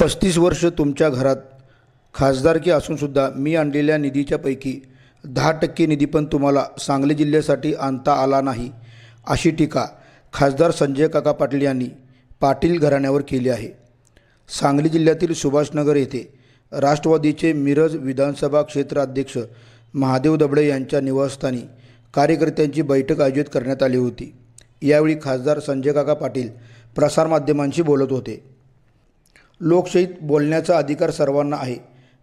पस्तीस वर्ष तुमच्या घरात खासदारकी असूनसुद्धा मी आणलेल्या निधीच्यापैकी दहा टक्के निधी पण तुम्हाला सांगली जिल्ह्यासाठी आणता आला नाही अशी टीका खासदार संजय काका पाटील यांनी पाटील घराण्यावर केली आहे. सांगली जिल्ह्यातील सुभाषनगर येथे राष्ट्रवादीचे मिरज विधानसभा क्षेत्र अध्यक्ष महादेव दबडे यांच्या निवासस्थानी कार्यकर्त्यांची बैठक आयोजित करण्यात आली होती. यावेळी खासदार संजय काका पाटील प्रसारमाध्यमांशी बोलत होते. लोकशाहीत बोलण्याचा अधिकार सर्वांना आहे.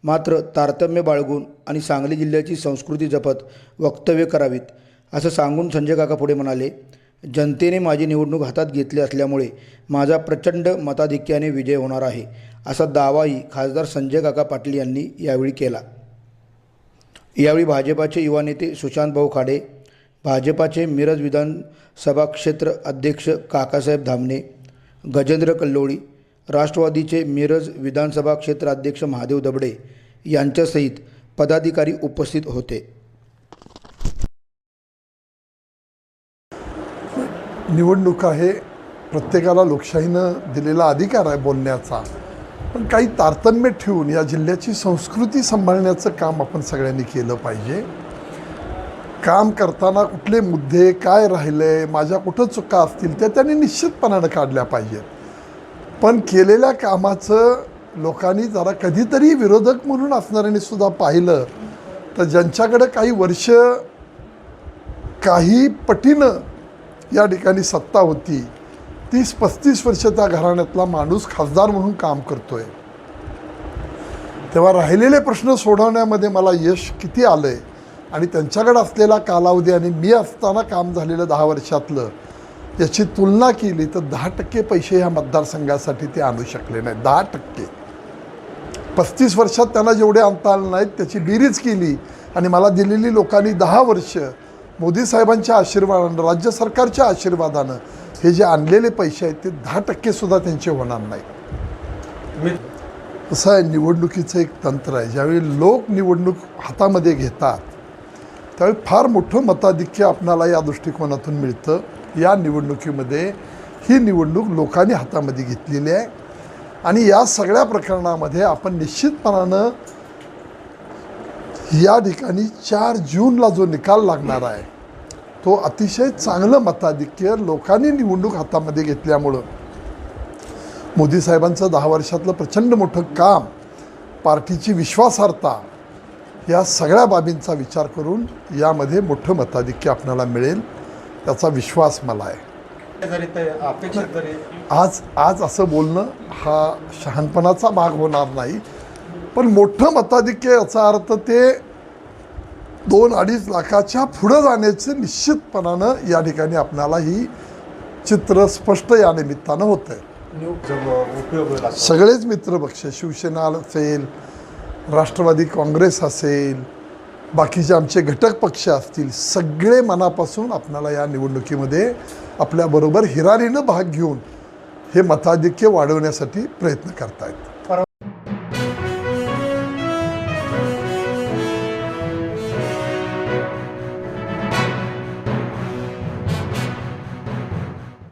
मात्र तारतम्य बाळगून आणि सांगली जिल्ह्याची संस्कृती जपत वक्तव्य करावीत असं सांगून संजय काका पुढे म्हणाले जनतेने माझी निवडणूक हातात घेतली असल्यामुळे माझा प्रचंड मताधिक्याने विजय होणार आहे असा दावाही खासदार संजय काका पाटील यांनी यावेळी केला. यावेळी भाजपाचे युवा नेते सुशांत भाऊ खाडे भाजपाचे मिरज विधानसभा क्षेत्र अध्यक्ष काकासाहेब धामणे गजेंद्र कल्लोळी राष्ट्रवादीचे मिरज विधानसभा क्षेत्राध्यक्ष महादेव दबडे यांच्यासहित पदाधिकारी उपस्थित होते. निवडणूक हे प्रत्येकाला लोकशाहीनं दिलेला अधिकार आहे बोलण्याचा. पण काही तारतम्य ठेवून या जिल्ह्याची संस्कृती सांभाळण्याचं काम आपण सगळ्यांनी केलं पाहिजे. काम करताना कुठले मुद्दे काय राहिले माझ्या कुठं चुका असतील त्या त्यांनी निश्चितपणानं काढल्या पाहिजेत. पण केलेल्या कामाचं लोकांनी जरा कधीतरी विरोधक म्हणून असणाऱ्यांनी सुद्धा पाहिलं. तर ज्यांच्याकडं काही वर्ष काही पटीनं या ठिकाणी सत्ता होती तीस पस्तीस वर्ष त्या घराण्यातला माणूस खासदार म्हणून काम करतोय. तेव्हा राहिलेले प्रश्न सोडवण्यामध्ये मला यश किती आलं आहे आणि त्यांच्याकडे असलेला कालावधी आणि मी असताना काम झालेलं दहा वर्षातलं याची तुलना केली तर दहा टक्के पैसे ह्या मतदारसंघासाठी ते आणू शकले नाही दहा टक्के. पस्तीस वर्षात त्यांना जेवढे आणता आले नाहीत त्याची बेरीज केली आणि मला दिलेली लोकांनी दहा वर्ष मोदी साहेबांच्या आशीर्वादानं राज्य सरकारच्या आशीर्वादानं हे जे आणलेले पैसे आहेत ते दहा टक्केसुद्धा त्यांचे होणार नाही असं आहे निवडणुकीचं एक तंत्र आहे. ज्यावेळी लोक निवडणूक हातामध्ये घेतात त्यावेळी फार मोठं मताधिक्य आपणाला या दृष्टिकोनातून मिळतं. या निवडणुकीमध्ये ही निवडणूक लोकांनी हातामध्ये घेतलेली आहे. आणि या सगळ्या प्रकरणामध्ये आपण निश्चितपणानं या ठिकाणी चार जूनला जो निकाल लागणार आहे तो अतिशय चांगलं मताधिक्य लोकांनी निवडणूक हातामध्ये घेतल्यामुळं. मोदी साहेबांचं दहा वर्षातलं प्रचंड मोठं काम पार्टीची विश्वासार्हता या सगळ्या बाबींचा विचार करून यामध्ये मोठं मताधिक्य आपणाला मिळेल. त्याचा विश्वास मला आहे आज आज असं बोलणं हा शहाणपणाचा भाग होणार नाही पण मोठं मताधिक्य याचा अर्थ ते दोन अडीच लाखाच्या पुढं जाण्याचं निश्चितपणानं या ठिकाणी आपणाला ही चित्र स्पष्ट या निमित्तानं होतं आहे. सगळेच मित्रपक्ष शिवसेना असेल राष्ट्रवादी काँग्रेस असेल बाकीचे आमचे घटक पक्ष असतील सगळे मनापासून आपणाला या निवडणुकीमध्ये आपल्याबरोबर हिरारीनं भाग घेऊन हे मताधिक्य वाढवण्यासाठी प्रयत्न करतायत.